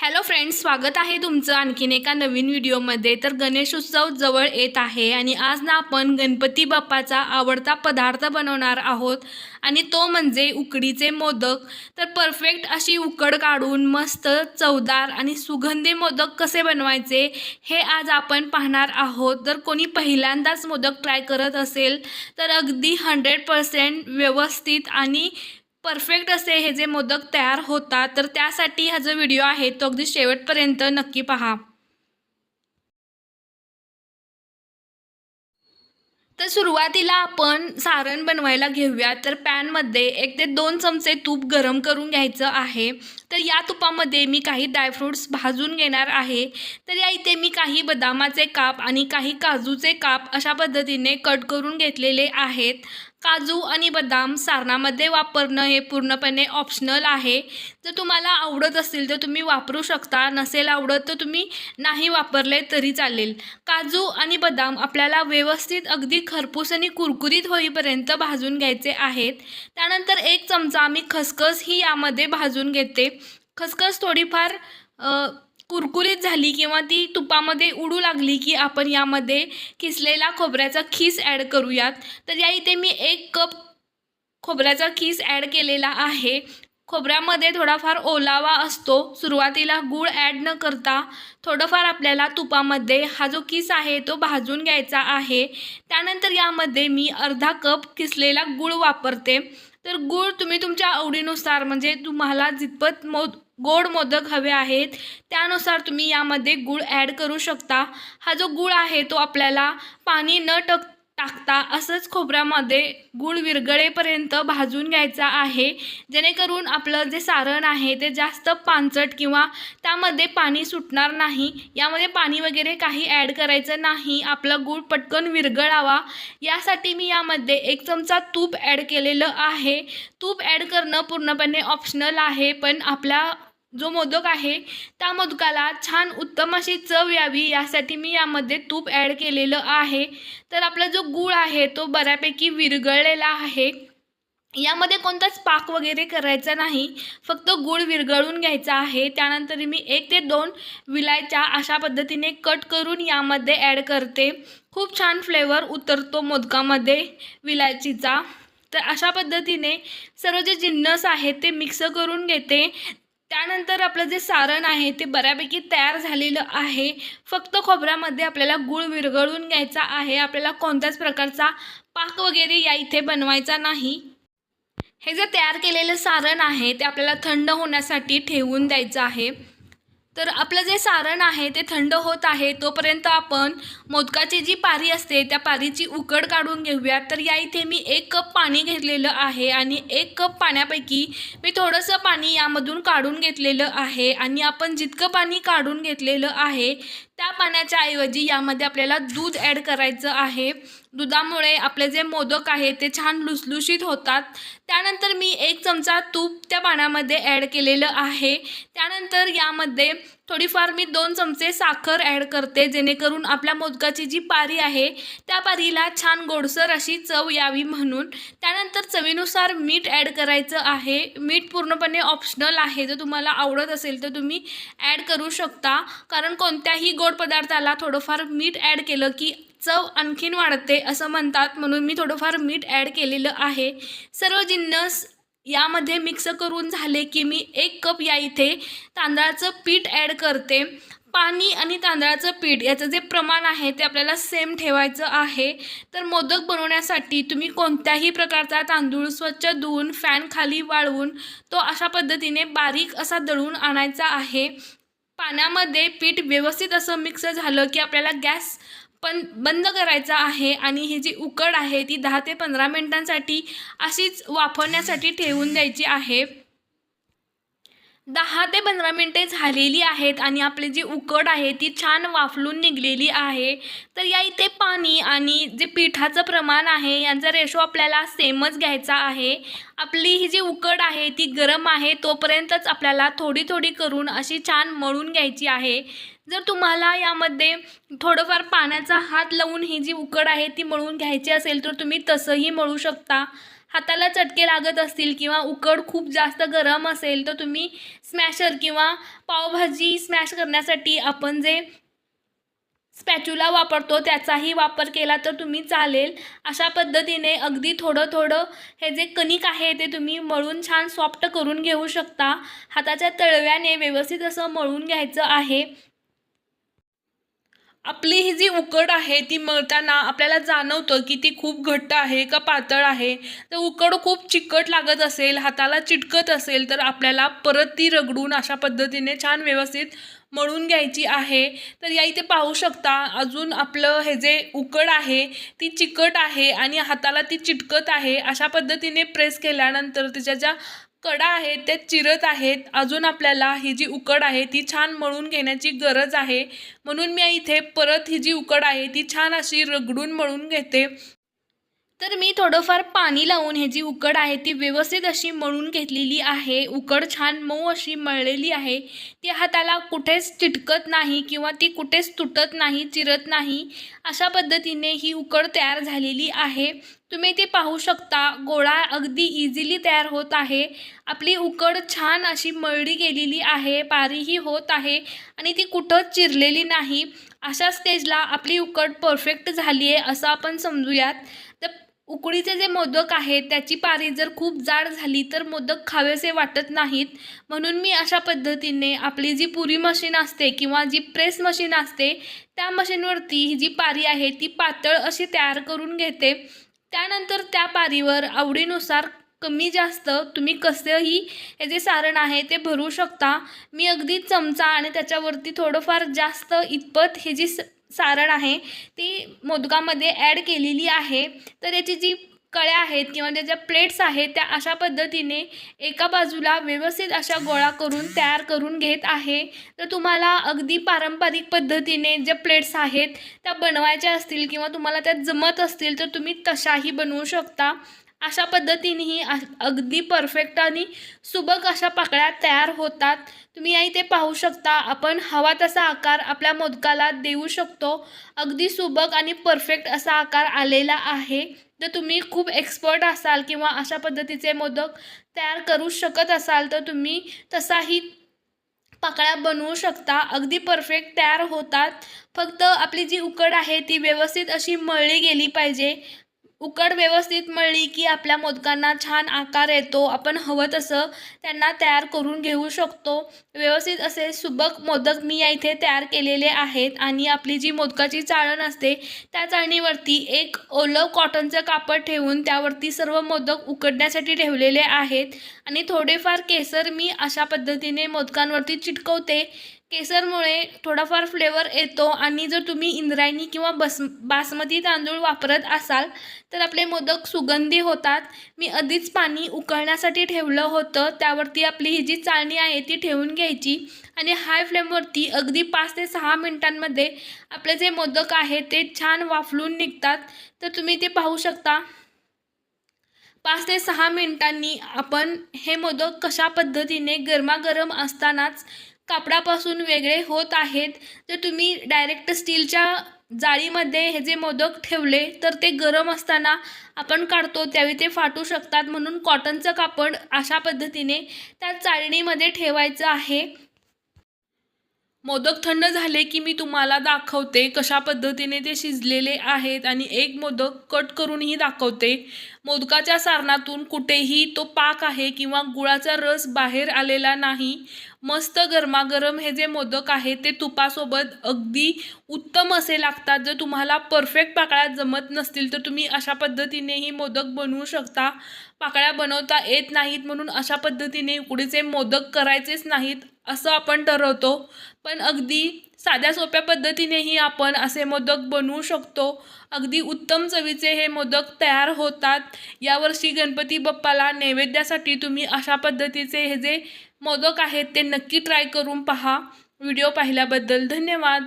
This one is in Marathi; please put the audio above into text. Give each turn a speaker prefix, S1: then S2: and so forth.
S1: हॅलो फ्रेंड्स स्वागत आहे तुमचं आणखीन एका नवीन व्हिडिओमध्ये. तर गणेश उत्सव जवळ येत आहे आणि आज ना आपण गणपती बाप्पाचा आवडता पदार्थ बनवणार आहोत. आणि तो म्हणजे उकडीचे मोदक. तर परफेक्ट अशी उकड काढून मस्त चवदार आणि सुगंधी मोदक कसे बनवायचे हे आज आपण पाहणार आहोत. जर कोणी पहिल्यांदाच मोदक ट्राय करत असेल तर अगदी हंड्रेड पर्सेंट व्यवस्थित आणि परफेक्ट असे हे जे मोदक तयार होतात तर त्यासाठी हा जो व्हिडिओ आहे तो अगदी शेवटपर्यंत नक्की पहा. तर सुरुवातीला आपण सारण बनवायला घेऊया. तर पॅनमध्ये एक ते दोन चमचे तूप गरम करून घ्यायचं आहे. तर या तुपामध्ये मी काही ड्रायफ्रूट्स भाजून घेणार आहे. तर या इथे मी काही बदामाचे काप आणि काही काजूचे काप अशा पद्धतीने कट करून घेतलेले आहेत. काजू आणि बदाम सारणामध्ये वापरणं हे पूर्णपणे ऑप्शनल आहे. जर तुम्हाला आवडत असेल तर तुम्ही वापरू शकता नसेल आवडत तर तुम्ही नाही वापरले तरी चालेल. काजू आणि बदाम आपल्याला व्यवस्थित अगदी खरपूस आणि कुरकुरीत होईपर्यंत भाजून घ्यायचे आहेत. त्यानंतर एक चमचा मी खसखस ही यामध्ये भाजून घेते. खसखस थोडीफार कुरकुरीत झाली किंवा ती तुपामध्ये उडू लागली की आपण यामध्ये किसलेला खोबऱ्याचा खीस ॲड करूयात. तर या इथे मी एक कप खोबऱ्याचा खीस ॲड केलेला आहे. खोबऱ्यामध्ये थोडाफार ओलावा असतो. सुरुवातीला गूळ ॲड न करता थोडंफार आपल्याला तुपामध्ये हा जो किस आहे तो भाजून घ्यायचा आहे. त्यानंतर यामध्ये मी अर्धा कप किसलेला गूळ वापरते. तर गूळ तुम्ही तुमच्या आवडीनुसार म्हणजे तुम्हाला जितपत मो गोड मोदक हवे आहेत. त्यानुसार तुम्ही यामध्ये गूळ ॲड करू शकता. हा जो गूळ आहे तो आपल्याला पाणी न टक टाकता असंच खोबऱ्यामध्ये गूळ विरगळेपर्यंत भाजून घ्यायचा आहे. जेणेकरून आपलं जे सारण आहे ते जास्त पानचट किंवा त्यामध्ये पाणी सुटणार नाही. यामध्ये पाणी वगैरे काही ॲड करायचं नाही. आपला गूळ पटकन विरगळावा यासाठी मी यामध्ये एक चमचा तूप ॲड केलेलं आहे. तूप ॲड करणं पूर्णपणे ऑप्शनल आहे पण आपल्या जो मोदक आहे त्या मोदकाला छान उत्तम अशी चव यावी यासाठी मी यामध्ये तूप ॲड केलेलं आहे. तर आपला जो गूळ आहे तो बऱ्यापैकी विरघळलेला आहे. यामध्ये कोणताच पाक वगैरे करायचा नाही फक्त गूळ विरघळून घ्यायचा आहे. त्यानंतर मी एक ते दोन विलायच्या अशा पद्धतीने कट करून यामध्ये ॲड करते. खूप छान फ्लेवर उतरतो मोदकामध्ये विलायचीचा. तर अशा पद्धतीने सर्व जे जिन्नस आहेत ते मिक्स करून घेते. त्यानंतर आपलं जे सारण आहे ते बऱ्यापैकी तयार झालेलं आहे. फक्त खोबऱ्यामध्ये आपल्याला गूळ विरघळून घ्यायचा आहे. आपल्याला कोणत्याच प्रकारचा पाक वगैरे या इथे बनवायचा नाही. हे जे तयार केलेलं सारण आहे ते आपल्याला थंड होण्यासाठी ठेवून द्यायचं आहे. तर आपलं जे सारण आहे ते थंड होत आहे तोपर्यंत आपण मोदकाची जी पारी असते त्या पारीची उकड काढून घेऊया तर या इथे मी एक कप पाणी घेतलेलं आहे आणि एक कप पाण्यापैकी मी थोडंसं पाणी यामधून काढून घेतलेलं आहे आणि आपण जितकं पाणी काढून घेतलेलं आहे त्या पाण्याच्या ऐवजी यामध्ये आपल्याला दूध ॲड करायचं आहे. दुधामुळे आपले जे मोदक आहे ते छान लुसलुशीत होतात. त्यानंतर मी एक चमचा तूप त्या पाण्यामध्ये ॲड केलेलं आहे. त्यानंतर यामध्ये थोडीफार मी दोन चमचे साखर ॲड करते जेणेकरून आपल्या मोदकाची जी पारी आहे त्या पारीला छान गोडसर अशी चव यावी म्हणून. त्यानंतर चवीनुसार मीठ ॲड करायचं आहे. मीठ पूर्णपणे ऑप्शनल आहे. जर तुम्हाला आवडत असेल तर तुम्ही ॲड करू शकता. कारण कोणत्याही गोड पदार्थाला थोडंफार मीठ ॲड केलं की चव आणखीन वाढते असं म्हणतात. म्हणून मी थोडंफार मीठ ॲड केलेलं आहे. सर्व जिन्नस यामध्ये मिक्स करून झाले की मी एक कप या इथे तांदळाचं पीठ ॲड करते. पाणी आणि तांदळाचं पीठ याचं जे प्रमाण आहे ते आपल्याला सेम ठेवायचं आहे. तर मोदक बनवण्यासाठी तुम्ही कोणत्याही प्रकारचा तांदूळ स्वच्छ धुवून फॅन खाली वाळवून तो अशा पद्धतीने बारीक असा दळून आणायचा आहे. पाण्यामध्ये पीठ व्यवस्थित असं मिक्स झालं की आपल्याला गॅस पण बंद करायचा आहे आणि ही जी उकड आहे ती दहा ते पंधरा मिनटांसाठी अशीच वाफवण्यासाठी ठेवून द्यायची आहे. दहा ते पंधरा मिनटे झालेली आहेत आणि आपली जी उकड आहे ती छान वाफलून निघलेली आहे. तर या इथे पाणी आणि जे पिठाचं प्रमाण आहे यांचा रेशो आपल्याला सेमच घ्यायचा आहे. आपली ही जी उकड आहे ती गरम आहे तोपर्यंतच आपल्याला थोडी थोडी करून अशी छान मळून घ्यायची आहे. जर तुम्हाला यामध्ये थोडंफार पाण्याचा हात लावून ही जी उकड आहे ती मळून घ्यायची असेल तर तुम्ही तसंही मळू शकता. हाताला चटके लागत असतील किंवा उकड खूप जास्त गरम असेल तर तुम्ही स्मॅशर किंवा पावभाजी स्मॅश करण्यासाठी आपण जे स्पॅच्युला वापरतो त्याचाही वापर केला तर तुम्ही चालेल. अशा पद्धतीने अगदी थोडं थोडं हे जे कणिक आहे ते तुम्ही मळून छान सॉफ्ट करून घेऊ शकता. हाताच्या तळव्याने व्यवस्थित असं मळून घ्यायचं आहे. आपली ही जी उकड आहे ती मळताना आपल्याला जाणवतं की ती खूप घट्ट आहे का पातळ आहे. तर उकड खूप चिकट लागत असेल हाताला चिटकत असेल तर आपल्याला परत ती रगडून अशा पद्धतीने छान व्यवस्थित मळून घ्यायची आहे. तर या इथे पाहू शकता अजून आपलं हे जे उकड आहे ती चिकट आहे आणि हाताला ती चिटकत आहे. अशा पद्धतीने प्रेस केल्यानंतर त्याच्या ज्या कडा आहेत त्या चिरत आहेत. अजून आपल्याला ही जी उकड आहे ती छान मळून घेण्याची गरज आहे. म्हणून मी इथे परत ही जी उकड आहे ती छान अशी रगडून मळून घेते. तर मी थोडंफार पाणी लावून हे जी उकड आहे ती व्यवस्थित अशी मळून घेतलेली आहे. उकड छान मऊ अशी मळलेली आहे. ती हाताला कुठेच चिटकत नाही किंवा ती कुठेच तुटत नाही चिरत नाही. अशा पद्धतीने ही उकड तयार झालेली आहे. तुम्ही ते पाहू शकता. गोळा अगदी इझिली तयार होत आहे. आपली उकड छान अशी मळली गेलेली आहे. पारीही होत आहे आणि ती कुठंच चिरलेली नाही. अशा स्टेजला आपली उकड परफेक्ट झाली आहे असं आपण समजूयात. उकडीचे जे मोदक आहेत त्याची पारी जर खूप जाड झाली तर मोदक खावेसे वाटत नाहीत. म्हणून मी अशा पद्धतीने आपली जी पुरी मशीन असते किंवा जी प्रेस मशीन असते त्या मशीनवरती ही जी पारी आहे ती पातळ अशी तयार करून घेते. त्यानंतर त्या पारीवर आवडीनुसार कमी जास्त तुम्ही कसंही हे जे सारण आहे ते भरू शकता. मी अगदी चमचा आणि त्याच्यावरती थोडंफार जास्त इतपत हे जी स सारण आहे ती मोदकामध्ये ॲड केलेली आहे. तर याची जी कळ्या आहेत किंवा त्याच्या प्लेट्स आहेत त्या अशा पद्धतीने एका बाजूला व्यवस्थित अशा गोळा करून तयार करून घेत आहे. तर तुम्हाला अगदी पारंपरिक पद्धतीने ज्या प्लेट्स आहेत त्या बनवायच्या असतील किंवा तुम्हाला त्या जमत असतील तर तुम्ही तशाही बनवू शकता. अशा पद्धतीनेही अगदी परफेक्ट आणि सुबक अशा पाकळ्या तयार होतात. तुम्ही या इथे पाहू शकता. आपण हवा तसा आकार आपल्या मोदकाला देऊ शकतो. अगदी सुबक आणि परफेक्ट असा आकार आलेला आहे. जर तुम्ही खूप एक्सपर्ट असाल किंवा अशा पद्धतीचे मोदक तयार करू शकत असाल तर तुम्ही तसाही पाकळ्या बनवू शकता. अगदी परफेक्ट तयार होतात. फक्त आपली जी उकड आहे ती व्यवस्थित अशी मळली गेली पाहिजे. उकड व्यवस्थित मळली की आपल्या मोदकांना छान आकार येतो. आपण हवं तसं त्यांना तयार करून घेऊ शकतो. व्यवस्थित असे सुबक मोदक मी या इथे तयार केलेले आहेत आणि आपली जी मोदकाची चाळण असते त्या चाळणीवरती एक ओलं कॉटनचं कापड ठेवून त्यावरती सर्व मोदक उकडण्यासाठी ठेवलेले आहेत. आणि थोडेफार केसर मी अशा पद्धतीने मोदकांवरती चिटकवते. केसरमुळे थोडाफार फ्लेवर येतो आणि जर तुम्ही इंद्रायणी किंवा बस बासमती तांदूळ वापरत असाल तर आपले मोदक सुगंधी होतात. मी आधीच पाणी उकळण्यासाठी ठेवलं होतं. त्यावरती आपली ही जी चाळणी आहे ती ठेवून घ्यायची. आणि हाय फ्लेमवरती अगदी पाच ते सहा मिनटांमध्ये आपले जे मोदक आहे ते छान वाफलून निघतात. तर तुम्ही ते पाहू शकता. पाच ते सहा मिनिटांनी आपण हे मोदक कशा पद्धतीने गरमागरम असतानाच कापडापासून वेगळे होत आहेत. जर तुम्ही डायरेक्ट स्टीलच्या जाळीमध्ये हे जे मोदक ठेवले तर ते गरम असताना आपण काढतो त्यावेळी ते फाटू शकतात. म्हणून कॉटनचं कापड अशा पद्धतीने त्या चाळणीमध्ये ठेवायचं आहे. मोदक थंड झाले की मी तुम्हाला दाखवते कशा पद्धतीने ते शिजलेले आहेत आणि एक मोदक कट करूनही दाखवते. मोदकाच्या सारणातून कुठेही तो पाक आहे किंवा गुळाचा रस बाहेर आलेला नाही. मस्त गरमागरम हे जे मोदक आहे ते तुपासोबत अगदी उत्तम असे लागतात. जर तुम्हाला परफेक्ट पाकळ्या जमत नसतील तर तुम्ही अशा पद्धतीनेही मोदक बनवू शकता. पाकळ्या बनवता येत नाहीत म्हणून अशा पद्धतीने उकडीचे मोदक करायचेच नाहीत असं आपण ठरवतो. पण अगदी साध्या सोप्या पद्धतीनेही आपण असे मोदक बनवू शकतो. अगदी उत्तम चवीचे हे मोदक तयार होतात. यावर्षी गणपती बाप्पाला नैवेद्यासाठी तुम्ही अशा पद्धतीचे हे जे मोदक आहेत ते नक्की ट्राय करून पहा. व्हिडिओ पाहिल्याबद्दल धन्यवाद.